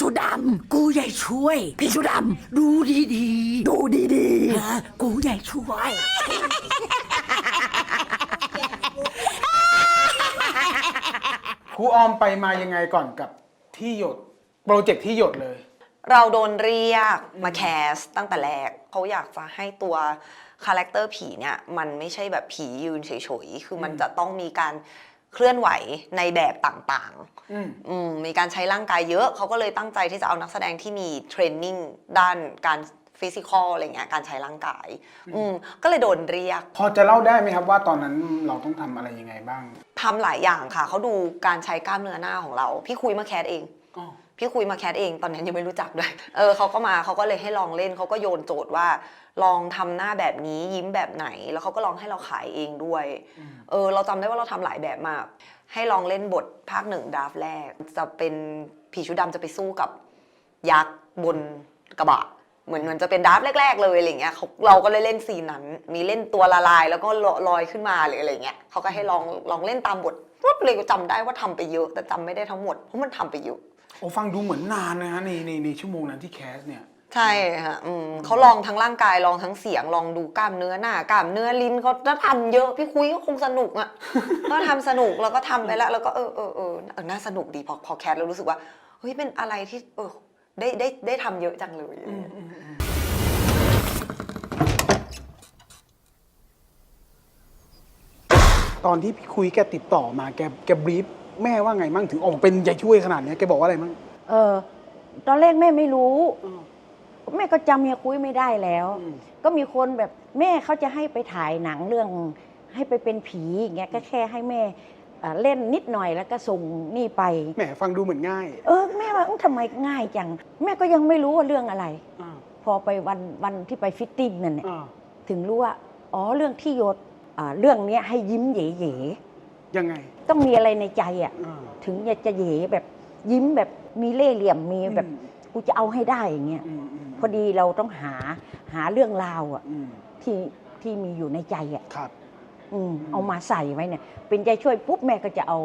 ชุดดำกูใหญ่ช่วย พี่ชุดดำดูดีๆดูดีๆฮะกูใหญ่ช่วย ครูออมไปมายังไงก่อนกับที่หยดโปรเจกต์ที่หยดเลย เราโดนเรียกมาแคสตั้งแต่แรกเขาอยากจะให้ตัวคาแรคเตอร์ผีเนี่ย มันไม่ใช่แบบผียืนเฉยๆ คือมันจะต้องมีการ เคลื่อนไหวในแบบต่างอืมๆอืมมีการใช้ร่างกายเยอะ เขาก็เลยตั้งใจที่จะเอานักแสดงที่มีเทรนนิ่งด้านการฟิสิกอลอะไรเงี้ยการใช้ร่างกาย อืมก็เลยโดนเรียก พอจะเล่าได้ไหมครับว่าตอนนั้นเราต้องทำอะไรยังไงบ้างทำหลายอย่างค่ะ เขาดูการใช้กล้ามเนื้อหน้าของเรา พี่คุยมาแคสเองอ๋อ พี่คุยมาแคสเองตอนนั้นยังไม่รู้จักด้วย เออเขาก็มาเขาก็เลยให้ลองเล่นเขาก็โยนโจทย์ว่า ลองทำหน้าแบบนี้ยิ้มแบบไหน แล้วเขาก็ลองให้เราขายเองด้วย เออ เราจำได้ว่าเราทำหลายแบบมาก ให้ลองเล่นบทภาคหนึ่งดราฟต์แรก จะเป็นผีชุดดำจะไปสู้กับยักษ์บนกระบะเหมือนมันจะเป็นดราฟต์แรก ๆ เลยอะไรเงี้ยเขาเราก็เลยเล่นซีนนั้น มีเล่นตัวละลายแล้วก็ลอยขึ้นมาหรืออะไรเงี้ยเขาก็ให้ลองลองเล่นตามบทปุ๊บเลยจำได้ว่าทำไปเยอะ แต่จำไม่ได้ทั้งหมดเพราะมันทำไปเยอะ โอ้ฟังดูเหมือนนานนะฮะในในในชั่วโมงนั้นที่แคสเนี่ย ใช่ค่ะอืมเขาลองทั้งร่างกายลองทั้งเสียงลองดูกล้ามเนื้อหน้ากล้ามเนื้อลิ้นเขาจะทำเยอะพี่คุยก็คงสนุกอะ ก็ทำสนุกแล้วก็ทำไปแล้ว แล้วก็เออเออเออเออน่าสนุกดีพอพอแคสแล้วรู้สึกว่าเฮ้ยเป็นอะไรที่เออได้ได้ได้ทำเยอะจังเลยอะไรเงี้ยตอนที่พี่คุยแกติดต่อมาแกแกบรีฟ แม่ว่าไงมั่งถึงออกมาเป็นใจช่วยขนาดเนี้ยแกบอกว่าอะไรมั่งเออ ตอนแรกแม่ไม่รู้แม่ก็จำเมียคุยไม่ได้แล้ว อืม ก็มีคนแบบแม่เขาจะให้ไปถ่ายหนังเรื่องให้ไปเป็นผีอย่างเงี้ยก็แค่ให้แม่เอ่อเล่นนิดหน่อยแล้วก็ส่งนี่ไป แหมฟังดูเหมือนง่ายเออแม่ว่าอื้อทำไมง่ายจัง แม่ก็ยังไม่รู้ว่าเรื่องอะไร อ่าพอไปวันวันที่ไปฟิตติ้งนั่นเนี่ยอ่าถึงรู้ว่า อ๋อเรื่องที่หยดอ่าเรื่องเนี้ยให้ยิ้มเหย่ ยังไงๆต้องมีอะไรในใจอะอ่าถึงจะจะเหย่แบบยิ้มแบบมีเล่ห์เหลี่ยมมีแบบอืมกูจะเอาให้ได้อย่างเงี้ยอืมมพอดีเราต้องหาหาเรื่องราวอะอืมที่ที่มีอยู่ในใจอะครับอืมเอามาใส่ไว้เนี่ย เป็นใจช่วยปุ๊บแม่ก็จะเอา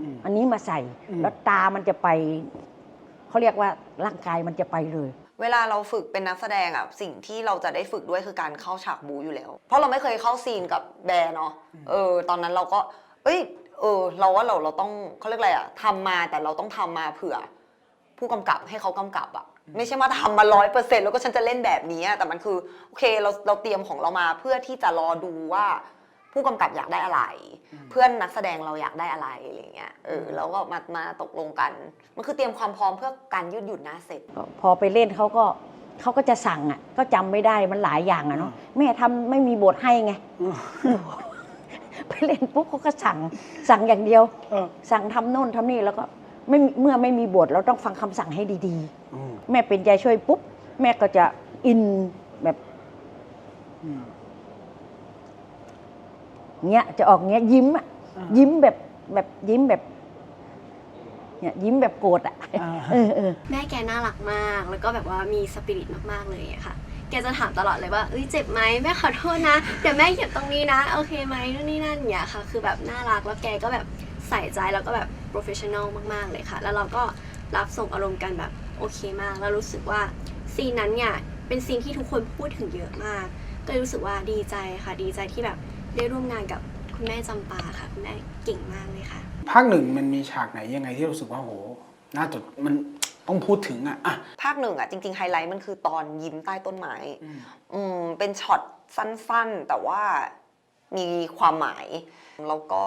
อืมอันนี้มาใส่อืมแล้วตามันจะไปเขาเรียกว่าร่างกายมันจะไปเลย เวลาเราฝึกเป็นนักแสดงอะสิ่งที่เราจะได้ฝึกด้วยคือการเข้าฉากบูอยู่แล้ว เพราะเราไม่เคยเข้าซีนกับแบร์เนาะเออ ตอนนั้นเราก็ เอ้ยเออเราว่าเราเราต้องเขาเรียกอะไรอะทำมาแต่เราต้องทำมาเผื่อ ผู้กำกับให้เขากำกับอะไม่ใช่มาทำมาร้อยเปอร์เซ็นต์แล้วก็ฉันจะเล่นแบบนี้อะแต่มันคือโอเคเราเราเตรียมของเรามาเพื่อที่จะรอดูว่า ผู้กำกับอยากได้อะไร เพื่อนนักแสดงเราอยากได้อะไรอะไรอย่างเงี้ยเออแล้วก็มามาตกลงกัน มันคือเตรียมความพร้อมเพื่อการยืดหยุ่นหน้าเสร็จก็พอไปเล่นเขาก็เขาก็จะสั่งอะ ก็จำไม่ได้มันหลายอย่างอะเนาะแม่ทำไม่มีบทให้ไงอืม ไปเล่นปุ๊บเขาก็สั่งสั่งอย่างเดียว เออ สั่งทำโน่นทำนี่แล้วก็ไม่มีเมื่อไม่มีบทเราต้องฟังคำสั่งให้ดีอืมๆ แม่เป็นใจช่วยปุ๊บ แม่ก็จะอินแบบอืม เงี้ยจะออกเงี้ยยิ้มอะอ่ายิ้มแบบแบบยิ้มแบบเนี่ยยิ้มแบบโกรธอะอ่า เออเออ แม่แกน่ารักมาก แล้วก็แบบว่ามีสปิริตมาก ๆ เลยอะค่ะ แกจะถามตลอดเลยว่าเอ้ยเจ็บไหมแม่ขอโทษนะ เดี๋ยวแม่เหยียบตรงนี้นะ โอเคไหมนู่นนี่นั่นอย่างเงี้ยค่ะ คือแบบน่ารักแล้วแกก็แบบใส่ใจแล้วก็แบบโปรเฟชชั่นอลมาก ๆ เลยค่ะ แล้วเราก็รับส่งอารมณ์กันแบบโอเคมาก แล้วรู้สึกว่าซีนนั้นเนี่ยเป็นซีนที่ทุกคนพูดถึงเยอะมาก ก็รู้สึกว่าดีใจค่ะ ดีใจที่แบบได้ร่วมงานกับคุณแม่จำปาค่ะคุณแม่เก่งมากเลยค่ะ ภาคหนึ่งมันมีฉากไหนยังไงที่รู้สึกว่าโหน่าจดมัน ต้องพูดถึงอะอะภาคหนึ่งอะจริงๆไฮไลท์มันคือตอนยิ้มใต้ต้นไม้ อืม อืมเป็นช็อตสั้นๆ แต่ว่ามีความหมาย แล้วก็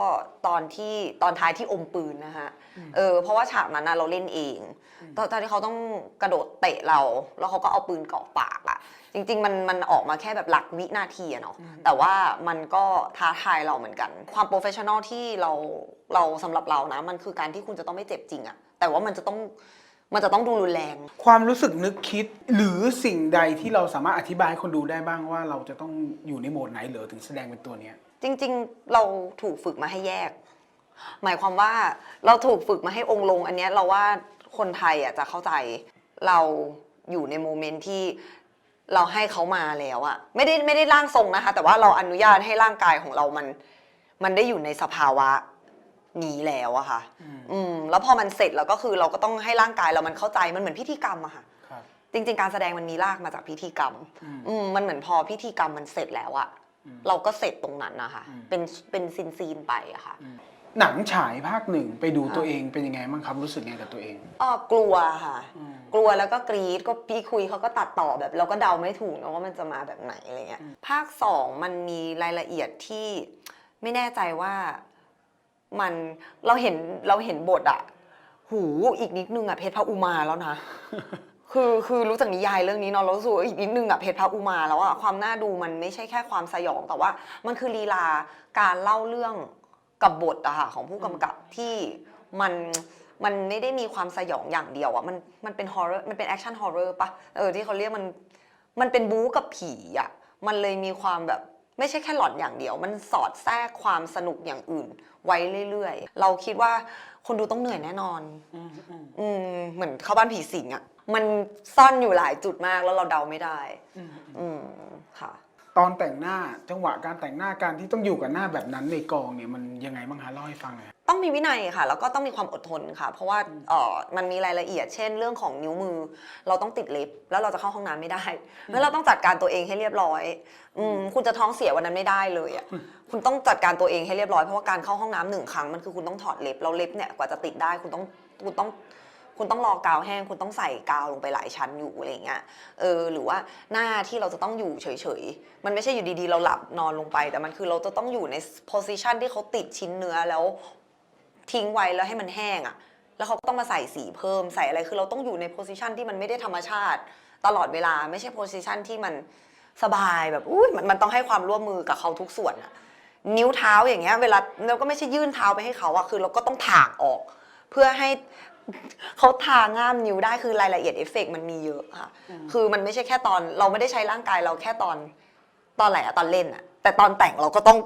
ตอนที่ตอนท้ายที่อมปืนนะฮะเออเพราะว่าฉากนั้นนะเราเล่นเอง ตอนตอนที่เขาต้องกระโดดเตะเรา แล้วเขาก็เอาปืนเกาะปากอะจริง ๆ มันมันออกมาแค่แบบหลักวินาทีอะเนาะแต่ว่ามันก็ท้าทายเราเหมือนกัน ความโปรเฟชชั่นอลที่เราเราสำหรับเรานะ มันคือการที่คุณจะต้องไม่เจ็บจริงอะแต่ว่ามันจะต้อง มันจะต้องดูรุนแรง ความรู้สึกนึกคิดหรือสิ่งใดที่เราสามารถอธิบายให้คนดูได้บ้างว่าเราจะต้องอยู่ในโหมดไหนเหรือถึงแสดงเป็นตัวเนี้ย จริงๆ เราถูกฝึกมาให้แยก หมายความว่าเราถูกฝึกมาให้องค์ลง อันเนี้ยเราว่าคนไทยอะจะเข้าใจเราอยู่ในโมเมนต์ที่เราให้เขามาแล้วอะไม่ได้ไม่ได้ร่างทรงนะคะ แต่ว่าเราอนุญาตให้ร่างกายของเรามัน มันได้อยู่ในสภาวะ นี้แล้วอะค่ะอืมแล้วพอมันเสร็จแล้วก็คือเราก็ต้องให้ร่างกายเรามันเข้าใจมันเหมือนพิธีกรรมอะค่ะครับจริง ๆ การแสดงมันมีรากมาจากพิธีกรรมอืมอืมมันเหมือนพอพิธีกรรมมันเสร็จแล้วอะอืมเราก็เสร็จตรงนั้นนะคะอืมเป็นเป็นซีนซีนๆไปอะค่ะ หนังฉายภาคหนึ่งไปดูค่ะตัวเองเป็นยังไงบ้างครับรู้สึกไงกับตัวเองอ๋อกลัวค่ะอืมกลัวแล้วก็กรีดก็พี่คุยเขาก็ตัดต่อแบบเราก็เดาไม่ถูกนะว่ามันจะมาแบบไหนอะไรเงี้ยภาคสองมันมีรายละเอียดที่ไม่แน่ใจว่า มันเราเห็นเราเห็นบทอะหูอีกนิดนึงอะเพชรพระอุมาแล้วนะ คือคือรู้จักนิยายเรื่องนี้เนาะเรารู้สึกว่าอีกนิดนึงอะเพชรพระอุมาแล้วอะความน่าดูมันไม่ใช่แค่ความสยองแต่ว่า มันคือลีลาการเล่าเรื่องกับบทอะค่ะของผู้กำกับที่มันมันไม่ได้มีความสยองอย่างเดียวอะมันมันเป็นฮอร์เรอร์มันเป็นแอคชั่นฮอร์เรอร์ปะเออที่เขาเรียกมันมันเป็นบู๊กับผีอะมันเลยมีความแบบ ไม่ใช่แค่หลอนอย่างเดียว มันสอดแทรกความสนุกอย่างอื่น ไว้เรื่อยๆ เราคิดว่าคนดูต้องเหนื่อยแน่นอน อืมเหมือนเข้าบ้านผีสิงอะมันซ่อนอยู่หลายจุดมากแล้วเราเดาไม่ได้ อืมค่ะ ตอนแต่งหน้าจังหวะการแต่งหน้าการที่ต้องอยู่กับหน้าแบบนั้นในกองเนี่ยมันยังไงบ้างคะเล่าให้ฟังหน่อย ต้องมีวินัยค่ะ แล้วก็ต้องมีความอดทนค่ะ เพราะว่าเออมันมีรายละเอียด เช่น เรื่องของนิ้วมือ เราต้องติดเล็บแล้วเราจะเข้าห้องน้ำไม่ได้แล้วเราต้องจัดการตัวเองให้เรียบร้อยอืมคุณจะท้องเสียวันนั้นไม่ได้เลยอะคุณต้องจัดการตัวเองให้เรียบร้อยเพราะว่าการเข้าห้องน้ำหนึ่งครั้งมันคือคุณต้องถอดเล็บเราเล็บเนี่ยกว่าจะติดได้คุณต้องคุณต้อง คุณต้องรอกาวแห้ง คุณต้องใส่กาวลงไปหลายชั้นอยู่อะไรเงี้ยเออหรือว่าหน้าที่เราจะต้องอยู่เฉยๆ มันไม่ใช่อยู่ดีๆ เราหลับนอนลงไป แต่มันคือเราจะต้องอยู่ในโพสิชันที่เขาติดชิ้นเนื้อแล้วทิ้งไว้แล้วให้มันแห้งอะ่ะแล้วเขาก็ต้องมาใส่สีเพิ่มใส่อะไรคือเราต้องอยู่ในโพสิชันที่มันไม่ได้ธรรมชาติ ตลอดเวลาไม่ใช่โพสิชันที่มันสบายแบบอุ้ยมันมันต้องให้ความร่วมมือกับเขาทุกส่วนอะนิ้วเท้าอย่างเงี้ยเวลาเราก็ไม่ใช่ยื่นเท้าไปให้เขาอะคือเราก็ต้องถากออก เพื่อให้ เขาทาง่ามนิ้วได้คือรายละเอียดเอฟเฟกต์มันมีเยอะค่ะ คือมันไม่ใช่แค่ตอนเราไม่ได้ใช้ร่างกายเราแค่ตอนตอนไหนอะตอนเล่นอะแต่ตอนแต่งเราก็ต้อง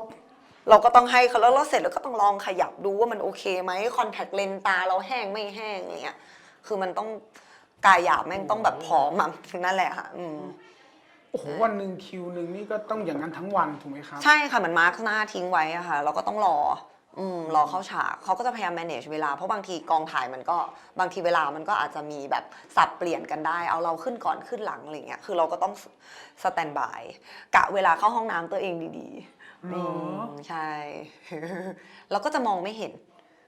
เราก็ต้องให้เขาแล้วเราเสร็จแล้วก็ต้องลองขยับดูว่ามันโอเคไหมคอนแทคเลนตาเราแห้งไม่แห้งอะไรเงี้ยคือมันต้องกายหยาบแม่งต้องแบบพร้อมอะนั่นแหละค่ะ อืมโอ้โหวันหนึ่งคิวหนึ่งนี่ก็ต้องอย่างนั้นทั้งวันถูกไหมครับ ใช่ค่ะเหมันมาร์กหน้าทิ้งไว้อะค่ะ เราก็ต้องรอ อืมรอเข้าฉากเขาก็จะพยายาม manage เวลา เพราะบางทีกองถ่ายมันก็บางทีเวลามันก็อาจจะมีแบบสับเปลี่ยนกันได้ เอาเราขึ้นก่อนขึ้นหลังอะไรเงี้ยคือเราก็ต้องสแตนบายกะเวลาเข้าห้องน้ำตัวเองดีๆเหรอมใช่ เราก็จะมองไม่เห็น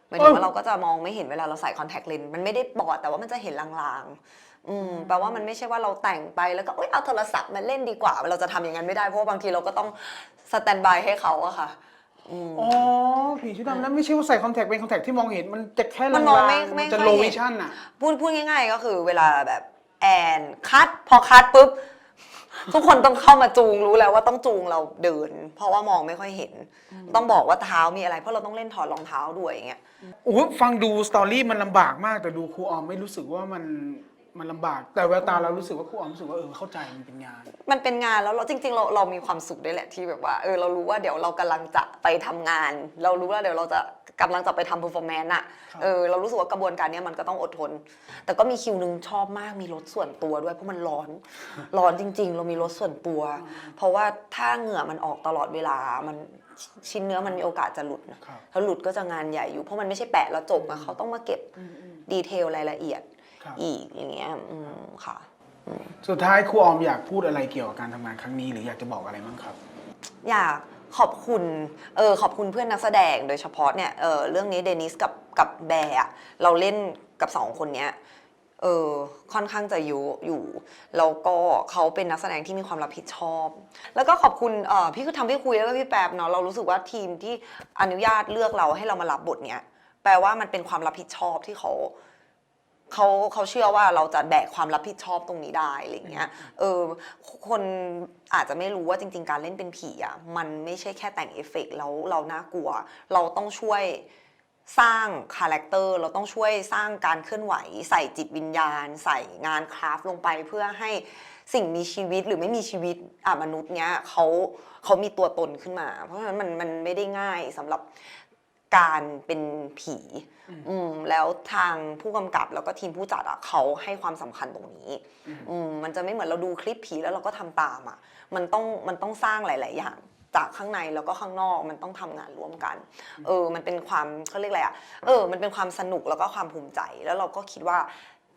หมายถึงว่าเราก็จะมองไม่เห็นเวลาเราใส่คอนแทคเลนส์มันไม่ได้บอดแต่ว่ามันจะเห็นลางๆอืมแปลว่ามันไม่ใช่ว่าเราแต่งไปแล้วก็เอ้ยเอาโทรศัพท์มาเล่นดีกว่า เราจะทำอย่างนั้นไม่ได้เพราะว่าบางทีเราก็ต้องสแตนบายให้เขาอะค่ะ อืมอ๋อผีชุดดำนั้นไม่ใช่ว่าใส่คอนแทคเป็นคอนแทคที่มองเห็นมันจะแค่มัลานงมองๆไม่ไม่มันจะค่อยโลเห็น วิชั่นอะ พูดพูดง่าย ๆ ก็คือเวลาแบบแอนคัดพอคัดปุ๊บ ทุกคนต้องเข้ามาจูงรู้แล้วว่าต้องจูงเราเดิน เพราะว่ามองไม่ค่อยเห็น ต้องบอกว่าเท้ามีอะไร เพราะเราต้องเล่นถอดรองเท้าด้วยอย่างเงี้ย โอ้โหฟังดูสตอรี่มันลำบากมากแต่ดูครูออมไม่รู้สึกว่ามัน มันลำบาก แต่แววตาเรารู้สึกว่าครูออมรู้สึกว่าเออเข้าใจมันเป็นงาน มันเป็นงานแล้วเราจริง ๆ เราเรามีความสุขด้วยแหละที่แบบว่าเออเรารู้ว่าเดี๋ยวเรากำลังจะไปทำงาน เรารู้ว่าเดี๋ยวเราจะกำลังจะไปทำ performance อะครับ เออเรารู้สึกว่ากระบวนการเนี้ยมันก็ต้องอดทน แต่ก็มีคิวหนึ่งชอบมากมีรถส่วนตัวด้วยเพราะมันร้อน ร้อนจริง ๆ เรามีรถส่วนตัว เพราะว่าถ้าเหงื่อมันออกตลอดเวลามันชิ้นเนื้อมันมีโอกาสจะหลุดนะครับ ถ้าหลุดก็จะงานใหญ่อยู่เพราะมันไม่ใช่แปะแล้วจบอะเขาต้องมาเก็บ ดีเทลรายละเอียดครับ อีกอย่างเงี้ยอืมค่ะสุดท้ายครูออมอยากพูดอะไรเกี่ยวกับการทำงานครั้งนี้ หรืออยากจะบอกอะไรบ้างครับ อยากขอบคุณเออขอบคุณเพื่อนนักแสดงโดยเฉพาะเนี่ยเออเรื่องนี้เดนิสกับกับแบร์อะเราเล่นกับสองคนเนี้ยเออค่อนข้างจะยุอยู่แล้วก็เขาเป็นนักแสดงที่มีความรับผิดชอบ แล้วก็ขอบคุณเอ่อพี่คือทำพี่คุยแล้วก็พี่แป๊บเนาะเรารู้สึกว่าทีมที่อนุญาตเลือกเราให้เรามารับบทเนี้ยแปลว่ามันเป็นความรับผิดชอบที่เขา เขาเขาเชื่อว่าเราจะแบกความรับผิดชอบตรงนี้ได้อะไรอย่างเงี้ย เออ คนอาจจะไม่รู้ว่าจริง ๆ การเล่นเป็นผีอะ มันไม่ใช่แค่แต่งเอฟเฟกต์แล้วเราน่ากลัว เราต้องช่วยสร้างคาแรคเตอร์ เราต้องช่วยสร้างการเคลื่อนไหว ใส่จิตวิญญาณ ใส่งานคราฟต์ลงไปเพื่อให้สิ่งมีชีวิตหรือไม่มีชีวิตอะมนุษย์เนี้ยเขาเขามีตัวตนขึ้นมา เพราะฉะนั้นมันมันไม่ได้ง่ายสำหรับ การเป็นผีอืมแล้วทางผู้กำกับแล้วก็ทีมผู้จัดอะเขาให้ความสำคัญตรงนี้อืมมันจะไม่เหมือนเราดูคลิปผีแล้วเราก็ทำตามอะมันต้องมันต้องสร้างหลาย ๆ อย่างจากข้างในแล้วก็ข้างนอกมันต้องทำงานร่วมกัน เออ มันเป็นความเขาเรียกอะไรอะ เออ มันเป็นความสนุกแล้วก็ความภูมิใจ แล้วเราก็คิดว่า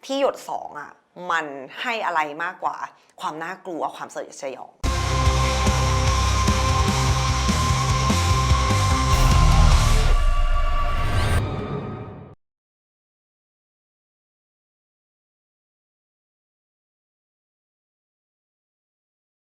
ที่หยดสองอะ มันให้อะไรมากกว่าความน่ากลัวความสยดสยอง